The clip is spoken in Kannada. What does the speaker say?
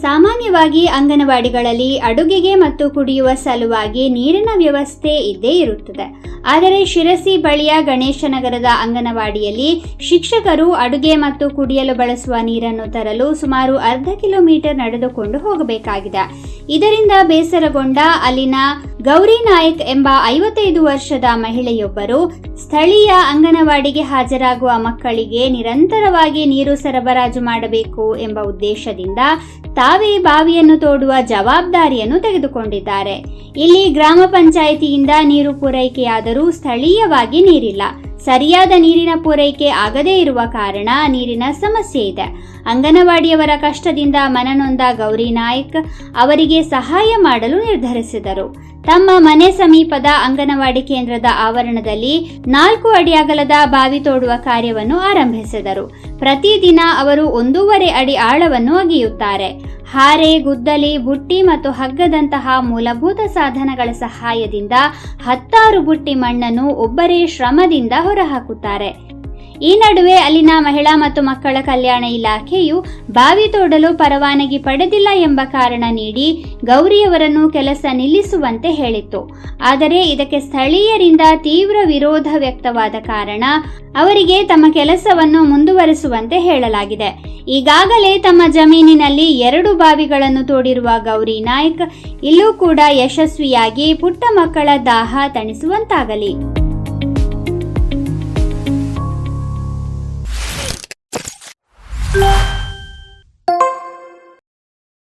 ಸಾಮಾನ್ಯವಾಗಿ ಅಂಗನವಾಡಿಗಳಲ್ಲಿ ಅಡುಗೆಗೆ ಮತ್ತು ಕುಡಿಯುವ ಸಲುವಾಗಿ ನೀರಿನ ವ್ಯವಸ್ಥೆ ಇದ್ದೇ ಇರುತ್ತದೆ. ಆದರೆ ಶಿರಸಿ ಬಳಿಯ ಗಣೇಶನಗರದ ಅಂಗನವಾಡಿಯಲ್ಲಿ ಶಿಕ್ಷಕರು ಅಡುಗೆ ಮತ್ತು ಕುಡಿಯಲು ಬಳಸುವ ನೀರನ್ನು ತರಲು ಸುಮಾರು ಅರ್ಧ ಕಿಲೋಮೀಟರ್ ನಡೆದುಕೊಂಡು ಹೋಗಬೇಕಾಗಿದೆ. ಇದರಿಂದ ಬೇಸರಗೊಂಡ ಅಲ್ಲಿನ ಗೌರಿ ನಾಯಕ್ ಎಂಬ ಐವತ್ತೈದು ವರ್ಷದ ಮಹಿಳೆಯೊಬ್ಬರು ಸ್ಥಳೀಯ ಅಂಗನವಾಡಿಗೆ ಹಾಜರಾಗುವ ಮಕ್ಕಳಿಗೆ ನಿರಂತರವಾಗಿ ನೀರು ಸರಬರಾಜು ಮಾಡಬೇಕು ಎಂಬ ಉದ್ದೇಶದಿಂದ ತಾವೇ ಬಾವಿಯನ್ನು ತೋಡುವ ಜವಾಬ್ದಾರಿಯನ್ನು ತೆಗೆದುಕೊಂಡಿದ್ದಾರೆ. ಇಲ್ಲಿ ಗ್ರಾಮ ಪಂಚಾಯಿತಿಯಿಂದ ನೀರು ಪೂರೈಕೆಯಾದರೂ ಸ್ಥಳೀಯವಾಗಿ ನೀರಿಲ್ಲ. ಸರಿಯಾದ ನೀರಿನ ಪೂರೈಕೆ ಆಗದೇ ಇರುವ ಕಾರಣ ನೀರಿನ ಸಮಸ್ಯೆ ಇದೆ. ಅಂಗನವಾಡಿಯವರ ಕಷ್ಟದಿಂದ ಮನನೊಂದ ಗೌರಿ ನಾಯ್ಕ್ ಅವರಿಗೆ ಸಹಾಯ ಮಾಡಲು ನಿರ್ಧರಿಸಿದರು. ತಮ್ಮ ಮನೆ ಸಮೀಪದ ಅಂಗನವಾಡಿ ಕೇಂದ್ರದ ಆವರಣದಲ್ಲಿ ನಾಲ್ಕು ಅಡಿ ಅಗಲದ ಬಾವಿ ತೋಡುವ ಕಾರ್ಯವನ್ನು ಆರಂಭಿಸಿದರು. ಪ್ರತಿದಿನ ಅವರು ಒಂದೂವರೆ ಅಡಿ ಆಳವನ್ನು ಅಗೆಯುತ್ತಾರೆ. ಹಾರೆ, ಗುದ್ದಲಿ, ಬುಟ್ಟಿ ಮತ್ತು ಹಗ್ಗದಂತಹ ಮೂಲಭೂತ ಸಾಧನಗಳ ಸಹಾಯದಿಂದ ಹತ್ತಾರು ಬುಟ್ಟಿ ಮಣ್ಣನ್ನು ಒಬ್ಬರೇ ಶ್ರಮದಿಂದ ಹೊರಹಾಕುತ್ತಾರೆ. ಈ ನಡುವೆ ಅಲ್ಲಿನ ಮಹಿಳಾ ಮತ್ತು ಮಕ್ಕಳ ಕಲ್ಯಾಣ ಇಲಾಖೆಯು ಬಾವಿ ತೋಡಲು ಪರವಾನಗಿ ಪಡೆದಿಲ್ಲ ಎಂಬ ಕಾರಣ ನೀಡಿ ಗೌರಿಯವರನ್ನು ಕೆಲಸ ನಿಲ್ಲಿಸುವಂತೆ ಹೇಳಿತ್ತು. ಆದರೆ ಇದಕ್ಕೆ ಸ್ಥಳೀಯರಿಂದ ತೀವ್ರ ವಿರೋಧ ವ್ಯಕ್ತವಾದ ಕಾರಣ ಅವರಿಗೆ ತಮ್ಮ ಕೆಲಸವನ್ನು ಮುಂದುವರಿಸುವಂತೆ ಹೇಳಲಾಗಿದೆ. ಈಗಾಗಲೇ ತಮ್ಮ ಜಮೀನಿನಲ್ಲಿ ಎರಡು ಬಾವಿಗಳನ್ನು ತೋಡಿರುವ ಗೌರಿ ನಾಯ್ಕ್ ಇಲ್ಲೂ ಕೂಡ ಯಶಸ್ವಿಯಾಗಿ ಪುಟ್ಟ ಮಕ್ಕಳ ದಾಹ ತಣಿಸುವಂತಾಗಲಿ.